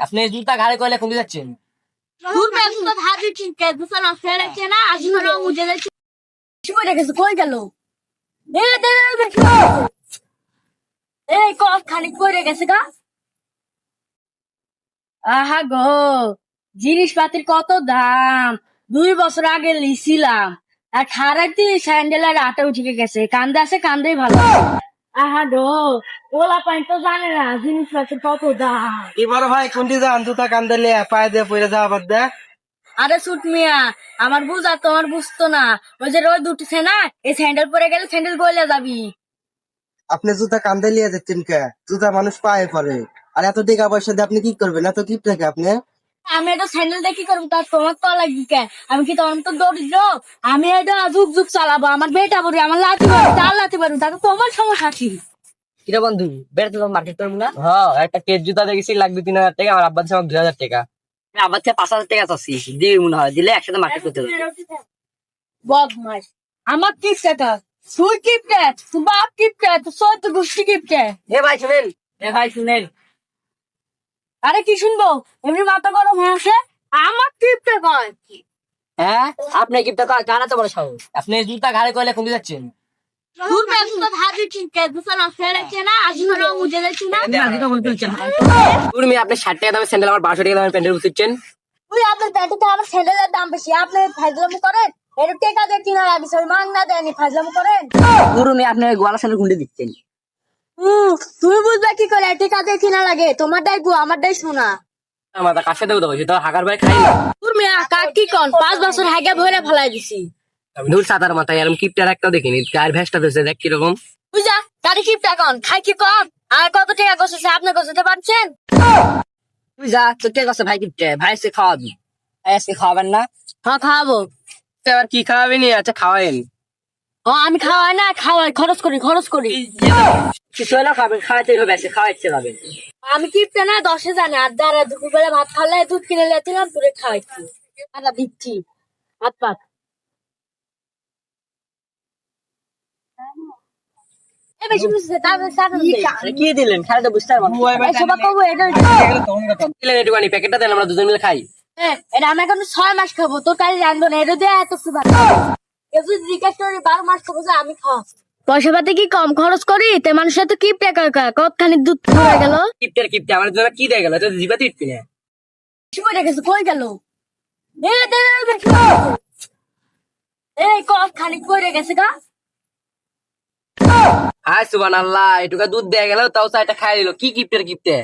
আপনি জুতা ঘাড়ে কইলে কোন যাচ্ছেন। আহা গো, জিনিসপাতির কত দাম? দুই বছর আগে লিছিলাম। আর খারাইতে স্যান্ডেল আর আটা উঠে গেছে। কান্দে আছে, কান্দেই ভালো। আহা গো ওলা পানি তো জানে না জিনিসপাতির কত দাম। বড় ভাই কোনটি যান জুতা কান্দে লিয়ে পায়ে দিয়ে পড়ে যাওয়া বাদ দে। আরে সুট মিয়া আমার বুঝ তোমার বুঝতো না। ওই যে রোদ উঠছে না এই স্যান্ডেল পরে গেলে স্যান্ডেল গলে যাবি। আপনি জুতা কান্দে লিয়ে যাচ্ছেন কে? জুতা মানুষ পায়ে পড়ে। আর এত টাকা পয়সা দিয়ে আপনি কি করবেন? এত কি থাকে আপনি? আমি এটা স্যান্ডেল দেখি করব? তার তোমার তো লাগবে কে? আমি কি তোমার তো দরিদ্র? আমি এটা যুগ যুগ চালাবো আমার বেটা বলি আমার লাতি পারব তার লাতি পারব তাতে তোমার সমস্যা কি? কিরে বন্ধু বেড়াতে তো মার্কেট করব না? হ্যাঁ একটা কেস জুতা দেখেছি লাগবে তিন হাজার টাকা আমার আব্বার দুই হাজার টাকা। আব্বার থেকে পাঁচ হাজার টাকা চাচ্ছি দিবি মনে হয় দিলে একসাথে মার্কেট করতে হবে বদমাস আমার তুই কিপটা তুই বাপ কিপটা তুই সত্য গোষ্ঠী কিপটা এ ভাই শুনেন। এ ভাই শুনেন। আরে কি শুনব? এমনি মাথা গরম হয়ে আসে আমার কিপটা কয়? হ্যাঁ? আপনি কিপটা কানা তো বড় সাহস? আপনি জুতা ঘাড়ে কইলে কোন যাচ্ছেন? আপনি ষাট টাকা স্যান্ডেল আমার বারোশো টাকা প্যান্ডেল ওই আপনার প্যান্টে তো আমার স্যান্ডেলের দাম বেশি আপনি করেন এর টেকা দিয়ে কিনা মাং না দেয়নি করেন আপনি গোয়ালা স্যান্ডেল গুন্ডে দিচ্ছেন তুমি বুঝবে কি করে টেকা দিয়ে কিনা লাগে তোমার ডাই গু আমার ডাই শোনা আমার কাছে দেবো তো হাগার ভাই খাই না কন পাঁচ বছর হাগে ভরে ফেলাই দিছি আমি ধুর সাতার মাথায় এরকম কিপটার একটাও দেখিনি। গায়ের ভ্যাসটা ধরছে দেখ কীরকম। বুঝা? তারি কি কন? খাই কি কম? আর কত টাকা গছেছে আপনি গছতে পারছেন? তুই যা তো কে আছে ভাই কিপটে? ভাই সে খাওয়াবি। ভাই আজকে খাওয়াবেন না? হ্যাঁ খাওয়াবো। এবার কি খাওয়াবেনি আচ্ছা খাওয়াবেন ও আমি খাওয়াই না খাওয়াই। খরচ করি খরচ করি। কিছু হলেও খাবেন খাওয়াইতে হবে আজকে খাওয়াইতে খাবেন আমি কিপটা না দশে জানে। আর দ্বারা দুপুরবেলা ভাত খাওয়ালে দুধ কিনে লেছিলাম তুলে খাওয়াইছি। আর দিচ্ছি। হাত পাত কি দিলেন খালি বুঝতে পারব এই সবা কবো এটা দিলেন একটুখানি প্যাকেটটা দেন আমরা দুজন মিলে খাই হ্যাঁ, এটা আমি এখন ছয় মাস খাব তোর কাছে জানব না এটা দিয়ে এত সুবার জিজ্ঞেস করি বারো মাস খাব যে আমি খাওয়া পয়সা পাতি কি কম খরচ করি তে মানুষের তো কি টাকা কতখানি দুধ গেল কিপটের কিপটে আমার জন্য কি দিয়ে গেল গেছে কই গেল এ দে দে দে এই কত খানি পড়ে গেছে গা হাই সুবান আল্লাহ এটুকা দুধ দেয়া গেল তাও চাইটা খাই দিল। কি গিফটের কিপটে